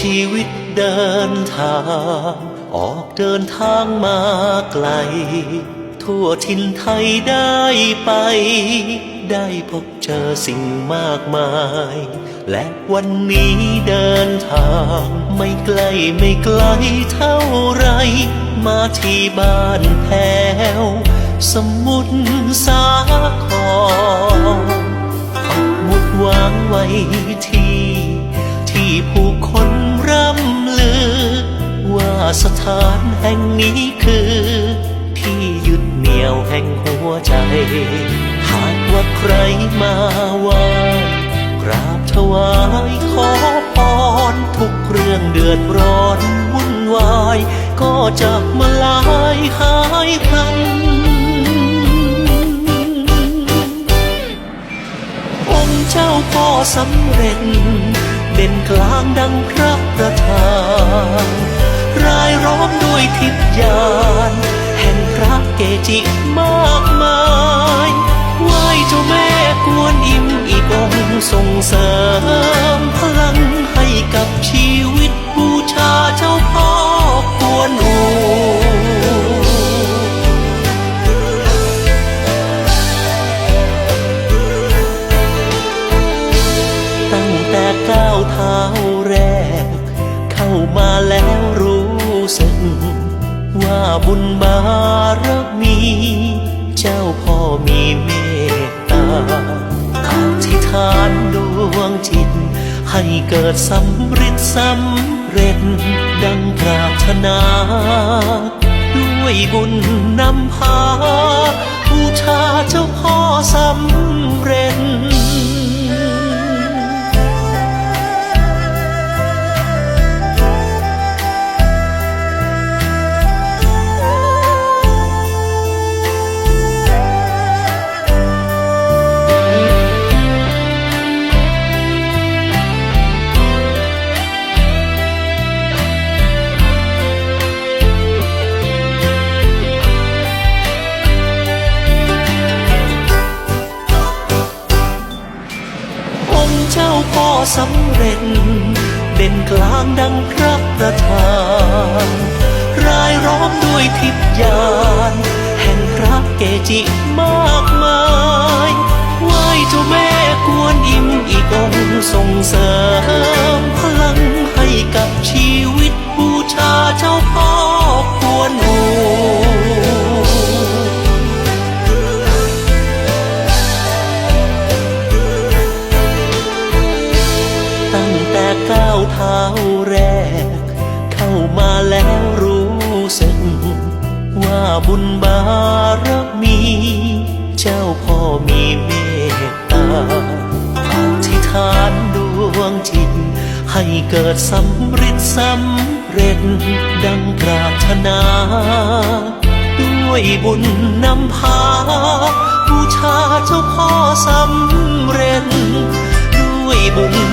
ชีวิตเดินทาง ออกเดินทางมาไกล ทั่วทินไทยได้ไป ได้พบเจอสิ่งมากมาย และวันนี้เดินทาง ไม่ไกลไม่ไกลเท่าไร มาที่บ้านแพ้ว สมุทรสาครปักหมุดวางไว้ ถานแห่งนี้คือ ที่ยึดเหนี่ยวแห่งหัวใจ หากว่าใครมาไหว่ากราบถวายขอพรทุกเรื่องเดือดร้อนวุ่นวาย ก็จะมาลายหายพลันองค์เจ้าพ่อสำเร็จเด่นกลางดังพระประธาน รายล้อมด้วยทิพยานแห่งพระเกจิมากมายไหว้เจ้าแม่กวนอิมอีกองส่งเสริมพลังให้กับชีวิตบูชาเจ้าพ่อกวนอูตั้งแต่ก้าวเท้าแรก เข้ามาแล้วรู้ สึก ว่าบุญบารมี เจ้าพ่อมีเมตตาอธิษฐานดวงจิต ให้เกิดสำเร็จสำเร็จ ดังปรารถนา ด้วยบุญนำพาบูชาเจ้าพ่อสำเร็จ สำเร็จ เด่นกลางดังพระประธานรายร้อมด้วยทิพยานแห่งพระเกจิมากมาย ไหว้เจ้าแม่กวนอิมอีกองค์ส่งเสริ ท้าแรก เข้ามาแล้วรู้สึก ว่าบุญบารมี เจ้าพ่อมีเมตตาอธิษฐานดวงจิต ให้เกิดสำเร็จสำเร็จ ดังปรารถนา ด้วยบุญนำพาบูชาเจ้าพ่อสำเร็จ ด้วยบุญ